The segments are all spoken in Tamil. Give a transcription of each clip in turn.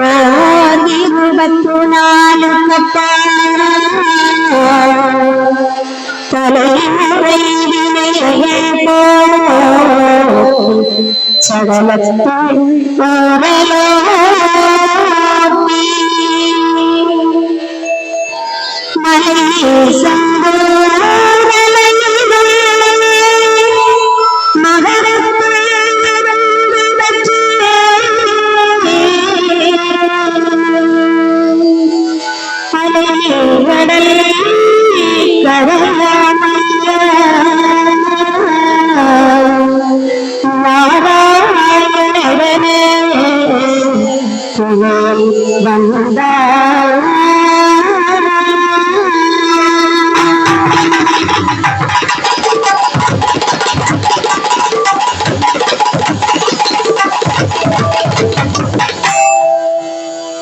ஓர் இருபத்து நாலு தலைமுறை வினைகள் போல் சடலத்தால் ஓரலோடி மலையே வந்தார்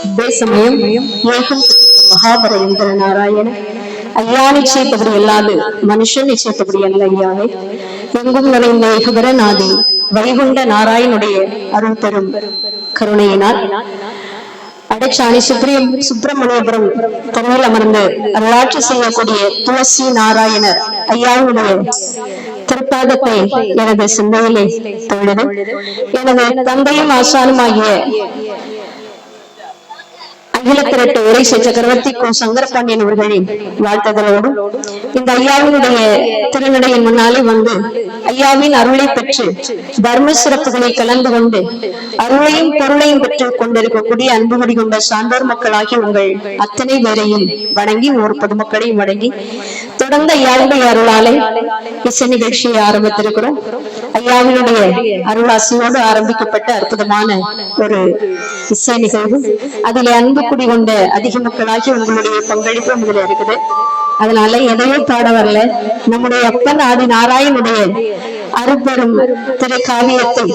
அதே சமயம் ஏகம் மகாபர இந்திர நாராயண. ஐயா நிச்சயத்தபடி அல்லாது மனுஷன் நிச்சயத்தபடி அல்ல ஐயாவே. எங்கும் நிறைந்த ஏகபரநாதி வைகுண்ட நாராயணுடைய அருள் தரும் கருணையினால் அடைச்சாணி சுப்ரியம் சுப்பிரமணியபுரம் தன்னில் அமர்ந்து அருளாட்சி செய்யக்கூடிய துளசி நாராயணர் ஐயாவுடைய திருப்பாதத்தை எனது சிந்தையிலே தொழுது. எனது தந்தையும் ஆசானுமாகிய அகிலத்திரட்டு உரை சக்கரவர்த்தி சக்கரவர்த்திக்கும் சங்கரபாண்டியன் அவர்களின் வாழ்த்துதலோடும் இந்த ஐயாவினுடைய திருநடையின் முன்னாலே வந்து ஐயாவின் அருளை பெற்று தர்ம சிறப்புகளை கலந்து கொண்டு அருளையும் பொருளையும் பெற்று கொண்டிருக்கக்கூடிய அன்புகுடி கொண்ட சான்றோர் மக்களாகி உங்கள் அத்தனை பேரையும் வணங்கி ஒரு பொதுமக்களையும் வணங்கி தொடர்ந்து ஐயாவுடைய அருளாலே இசை நிகழ்ச்சியை ஆரம்பித்திருக்கிறோம். ஐயாவினுடைய அருளாசியோடு ஆரம்பிக்கப்பட்ட அற்புதமான ஒரு இசை நிகழ்வு. அதில் அன்பு குடிகொண்ட அதிக மக்களாகி உங்களுடைய பங்களிப்பு இதுல இருக்குது. அதனால எதையும் பாட வரல. நம்முடைய அப்பன் ஆதி நாராயணுடைய அருப்பெரும் திரைக்காவியத்தை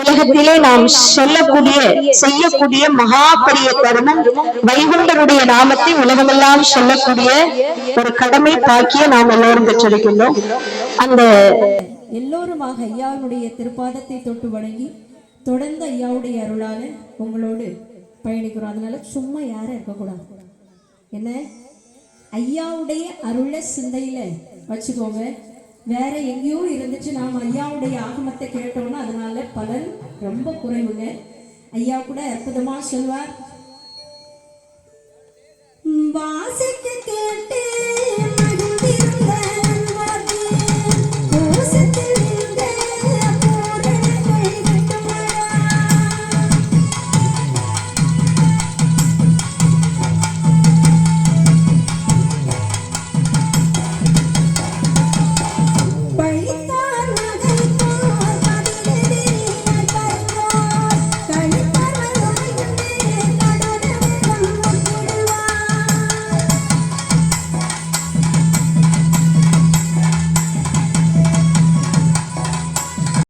உலகத்திலே நாம் சொல்லக்கூடிய செய்யக்கூடிய மகா பெரிய தருணம் வைகுண்டருடைய நாமத்தை உலகமெல்லாம் சொல்லக்கூடிய ஒரு கடமை பாக்கிய நாம் எல்லோரும் பெற்றிருக்கின்றோம். அந்த எல்லோருமாக ஐயாவுடைய திருப்பாதத்தை தொட்டு வணங்கி தொடர்ந்து ஐயாவுடைய அருளால உங்களோடு பயணிக்கிறோம். அதனால சும்மா யாரும் இருக்கக்கூடாது. என்ன? ஐயாவுடைய அருளை சிந்தையில வச்சுக்கோங்க. வேற எங்கேயோ இருந்துச்சு. நாம் ஐயாவுடைய ஆகமத்தை கேட்டோம்னா அதனால பலன் ரொம்ப குறைவுங்க. ஐயா கூட அற்புதமா சொல்வார். வாசிக்க